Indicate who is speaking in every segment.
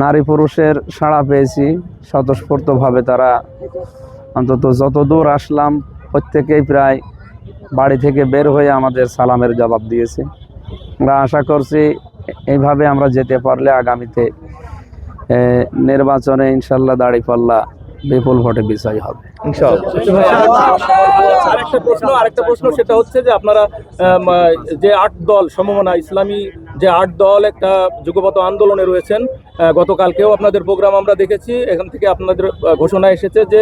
Speaker 1: নারী পুরুষের সাড়া পেয়েছি স্বতঃস্ফূর্তভাবে তারা অন্তত যত দূর আসলাম, প্রত্যেকেই প্রায় বাড়ি থেকে বের হয়ে আমাদের সালামের জবাব দিয়েছে। আমরা আশা করছি এইভাবে আমরা যেতে পারলে আগামীতে নির্বাচনে ইনশাল্লাহ দাঁড়িপাল্লা বিপুল ভোটে বিজয় হবে।
Speaker 2: আরেকটা প্রশ্ন আরেকটা প্রশ্ন, সেটা হচ্ছে যে আপনারা যে আট দল, সমমনা, ইসলামী যে আট দল একটা যুগপত আন্দোলনে রয়েছেন গতকালকেও আপনাদের প্রোগ্রাম আমরা দেখেছি, এখান থেকে আপনাদের ঘোষণা এসেছে যে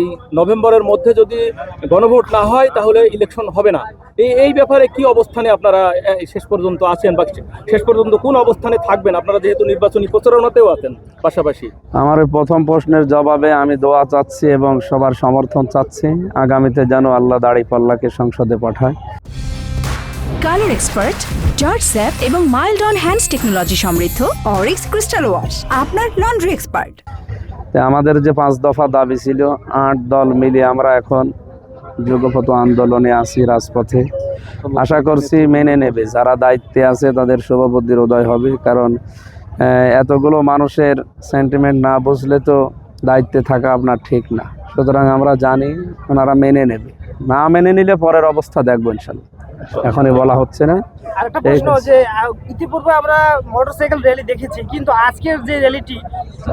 Speaker 2: এই নভেম্বরের মধ্যে যদি গণভোট না হয় তাহলে ইলেকশন হবে না। এই এই ব্যাপারে কি অবস্থানে আপনারা শেষ পর্যন্ত আছেন বা শেষ পর্যন্ত কোন অবস্থানে থাকবেন? আপনারা যেহেতু নির্বাচনী প্রচারণাতেও আছেন পাশাপাশি।
Speaker 1: আমার প্রথম প্রশ্নের জবাবে আমি দোয়া চাচ্ছি এবং সবার সমর্থন চাচ্ছি, আগামীতে যেন আল্লাহ দাড়ি পাল্লাকে সংসদে পাঠায়।
Speaker 3: কালার এক্সপার্ট, জর্জ স্যাপ এবং মাইল্ড অন হ্যান্ডস টেকনোলজি সমৃদ্ধ অরিক্স ক্রিস্টাল ওয়াশ, আপনার লন্ড্রি এক্সপার্ট।
Speaker 1: আমাদের যে পাঁচ দফা দাবি ছিল, আট দল মিলে আমরা এখন যুগপত আন্দোলনে আছি রাজপথে। আশা করছি মেনে নেবে। যারা দায়িত্বে আছে, তাদের শুভবুদ্ধির উদয় হবে। কারণ এতগুলো মানুষের সেন্টিমেন্ট না বুঝলে তো দায়িত্বে থাকা আপনার ঠিক না। সুতরাং আমরা জানি, ওনারা মেনে নেবে। না মেনে নিলে পরের অবস্থা দেখব ইনশাল্লাহ। এখনই বলা হচ্ছে না।
Speaker 4: আরেকটা প্রশ্ন যে ইতিপূর্বে আমরা মোটরসাইকেল র্যালি দেখেছি কিন্তু আজকের যে র্যালিটি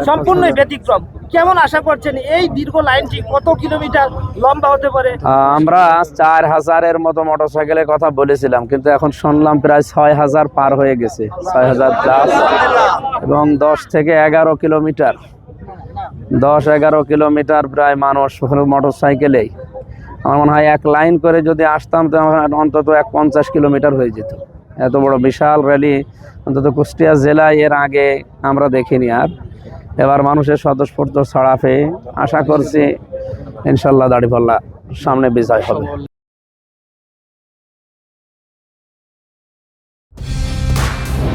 Speaker 4: সম্পূর্ণই ব্যতিক্রম। কেমন আশা করছেন এই দীর্ঘ লাইনটি কত কিলোমিটার লম্বা হতে পারে?
Speaker 1: আমরা চার হাজারের মতো মোটরসাইকেলের কথা বলেছিলাম কিন্তু এখন শুনলাম প্রায় ছয় হাজার পার হয়ে গেছে ছয় হাজার প্লাস এবং দশ থেকে এগারো কিলোমিটার দশ এগারো কিলোমিটার প্রায় মানুষ মোটরসাইকেলেই। আমার মনে হয় এক লাইন করে যদি আসতাম, তো আমার অন্তত এক পঞ্চাশ কিলোমিটার হয়ে যেত। এত বড় বিশাল র্যালি অন্তত কুষ্টিয়া জেলায় এর আগে আমরা দেখিনি আর। এবার মানুষের স্বতঃস্ফূর্ত ছড়া পেয়ে আশা করছি ইনশাল্লাহ দাড়িপাল্লা সামনে বিজয় হবে।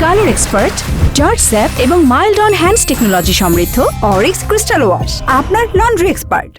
Speaker 3: কালার এক্সপার্ট জর্জ স্যাপ এবং মাইল্ড অন হ্যান্ডস টেকনোলজি সমৃদ্ধ অরিক্স ক্রিস্টাল ওয়াশ আপনার লন্ড্রি এক্সপার্ট